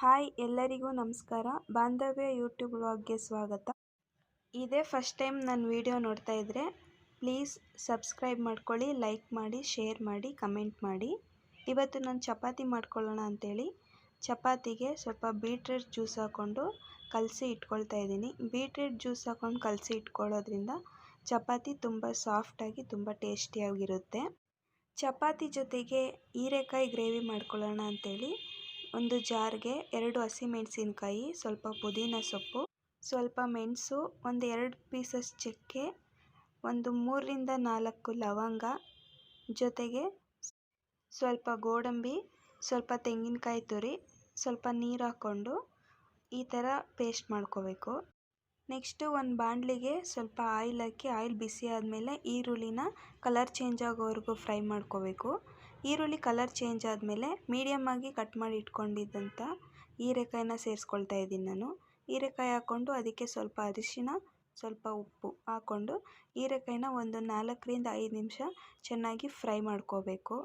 Hi ಎಲ್ಲರಿಗೂ ನಮಸ್ಕಾರ. ಬಾಂಧವ್ಯ ಯೂಟ್ಯೂಬ್ ವ್ಲಾಗ್ಗೆ ಸ್ವಾಗತ. ಇದೇ ಫಸ್ಟ್ ಟೈಮ್ ನನ್ನ ವಿಡಿಯೋ ನೋಡ್ತಾ ಇದ್ದರೆ ಪ್ಲೀಸ್ ಸಬ್ಸ್ಕ್ರೈಬ್ ಮಾಡ್ಕೊಳ್ಳಿ ಲೈಕ್ ಮಾಡಿ ಶೇರ್ ಮಾಡಿ ಕಮೆಂಟ್ ಮಾಡಿ. ಇವತ್ತು ನಾನು ಚಪಾತಿ ಮಾಡ್ಕೊಳ್ಳೋಣ ಅಂಥೇಳಿ ಚಪಾತಿಗೆ ಸ್ವಲ್ಪ ಬೀಟ್ರೂಟ್ ಜ್ಯೂಸ್ ಹಾಕ್ಕೊಂಡು ಕಲಸಿ ಇಟ್ಕೊಳ್ತಾ ಇದ್ದೀನಿ. ಬೀಟ್ರೂಟ್ ಜ್ಯೂಸ್ ಹಾಕ್ಕೊಂಡು ಕಲಸಿ ಇಟ್ಕೊಳ್ಳೋದ್ರಿಂದ ಚಪಾತಿ ತುಂಬ ಸಾಫ್ಟಾಗಿ ತುಂಬ ಟೇಸ್ಟಿಯಾಗಿರುತ್ತೆ ಚಪಾತಿ ಜೊತೆಗೆ ಹೀರೆಕಾಯಿ ಗ್ರೇವಿ ಮಾಡ್ಕೊಳ್ಳೋಣ ಅಂಥೇಳಿ ಒಂದು ಜಾರ್ಗೆ ಎರಡು ಹಸಿಮೆಣಸಿನ್ಕಾಯಿ ಸ್ವಲ್ಪ ಪುದೀನ ಸೊಪ್ಪು, ಸ್ವಲ್ಪ ಮೆಣಸು, ಒಂದು ಎರಡು ಪೀಸಸ್ ಚಕ್ಕೆ, ಒಂದು ಮೂರರಿಂದ ನಾಲ್ಕು ಲವಂಗ, ಜೊತೆಗೆ ಸ್ವಲ್ಪ ಗೋಡಂಬಿ, ಸ್ವಲ್ಪ ತೆಂಗಿನಕಾಯಿ ತುರಿ, ಸ್ವಲ್ಪ ನೀರು ಹಾಕ್ಕೊಂಡು ಈ ಥರ ಪೇಸ್ಟ್ ಮಾಡ್ಕೋಬೇಕು. ನೆಕ್ಸ್ಟು ಒಂದು ಬಾಣಲಿಗೆ ಸ್ವಲ್ಪ ಆಯಿಲ್ ಹಾಕಿ, ಆಯಿಲ್ ಬಿಸಿ ಆದಮೇಲೆ ಈರುಳ್ಳಿನ ಕಲರ್ ಚೇಂಜ್ ಆಗೋವರೆಗೂ ಫ್ರೈ ಮಾಡ್ಕೋಬೇಕು. ಈರುಳ್ಳಿ ಕಲರ್ ಚೇಂಜ್ ಆದಮೇಲೆ ಮೀಡಿಯಮ್ಮಾಗಿ ಕಟ್ ಮಾಡಿ ಇಟ್ಕೊಂಡಿದ್ದಂಥ ಹೀರೆಕಾಯಿನ ಸೇರಿಸ್ಕೊಳ್ತಾ ಇದ್ದೀನಿ ನಾನು. ಹೀರೆಕಾಯಿ ಹಾಕ್ಕೊಂಡು ಅದಕ್ಕೆ ಸ್ವಲ್ಪ ಅರಿಶಿನ, ಸ್ವಲ್ಪ ಉಪ್ಪು ಹಾಕ್ಕೊಂಡು ಹೀರೆಕಾಯಿನ ಒಂದು ನಾಲ್ಕರಿಂದ ಐದು ನಿಮಿಷ ಚೆನ್ನಾಗಿ ಫ್ರೈ ಮಾಡ್ಕೋಬೇಕು.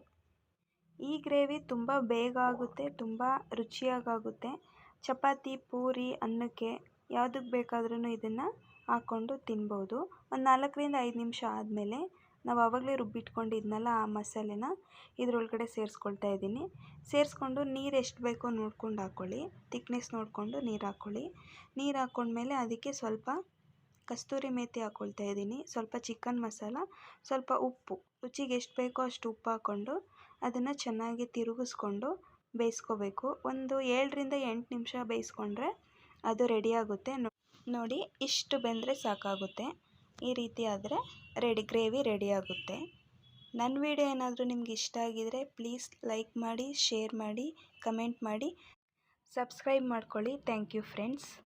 ಈ ಗ್ರೇವಿ ತುಂಬ ಬೇಗ ಆಗುತ್ತೆ, ತುಂಬ ರುಚಿಯಾಗುತ್ತೆ ಚಪಾತಿ, ಪೂರಿ, ಅನ್ನಕ್ಕೆ ಯಾವುದಕ್ಕೆ ಬೇಕಾದ್ರೂ ಇದನ್ನು ಹಾಕ್ಕೊಂಡು ತಿನ್ಬೋದು. ಒಂದು ನಾಲ್ಕರಿಂದ ಐದು ನಿಮಿಷ ಆದಮೇಲೆ ನಾವು ಆವಾಗಲೇ ರುಬ್ಬಿಟ್ಕೊಂಡಿದ್ನಲ್ಲ ಆ ಮಸಾಲೆನ, ಇದರೊಳಗಡೆ ಸೇರಿಸ್ಕೊಳ್ತಾ ಇದ್ದೀನಿ. ಸೇರಿಸ್ಕೊಂಡು ನೀರು ಎಷ್ಟು ಬೇಕೋ ನೋಡ್ಕೊಂಡು ಹಾಕ್ಕೊಳ್ಳಿ ತಿಕ್ನೆಸ್ ನೋಡಿಕೊಂಡು ನೀರು ಹಾಕ್ಕೊಳ್ಳಿ ನೀರು ಹಾಕ್ಕೊಂಡ್ಮೇಲೆ ಅದಕ್ಕೆ ಸ್ವಲ್ಪ ಕಸ್ತೂರಿ ಮೇಥಿ ಹಾಕ್ಕೊಳ್ತಾ ಇದ್ದೀನಿ. ಸ್ವಲ್ಪ ಚಿಕನ್ ಮಸಾಲ, ಸ್ವಲ್ಪ ಉಪ್ಪು. ರುಚಿಗೆ ಎಷ್ಟು ಬೇಕೋ ಅಷ್ಟು ಉಪ್ಪು ಹಾಕ್ಕೊಂಡು ಅದನ್ನು ಚೆನ್ನಾಗಿ ತಿರುಗಿಸ್ಕೊಂಡು ಬೇಯಿಸ್ಕೋಬೇಕು. ಒಂದು ಏಳರಿಂದ ಎಂಟು ನಿಮಿಷ ಬೇಯಿಸ್ಕೊಂಡ್ರೆ ಅದು ರೆಡಿಯಾಗುತ್ತೆ ನೋಡಿ ಇಷ್ಟು ಬೆಂದರೆ ಸಾಕಾಗುತ್ತೆ. ಈ ರೀತಿ ಆದರೆ ರೆಡಿ, ಗ್ರೇವಿ ರೆಡಿಯಾಗುತ್ತೆ ನನ್ನ ವಿಡಿಯೋ ಏನಾದರೂ ನಿಮ್ಗೆ ಇಷ್ಟ ಆಗಿದರೆ ಪ್ಲೀಸ್ ಲೈಕ್ ಮಾಡಿ, ಶೇರ್ ಮಾಡಿ, ಕಮೆಂಟ್ ಮಾಡಿ. ಸಬ್ಸ್ಕ್ರೈಬ್ ಮಾಡ್ಕೊಳ್ಳಿ. Thank you friends.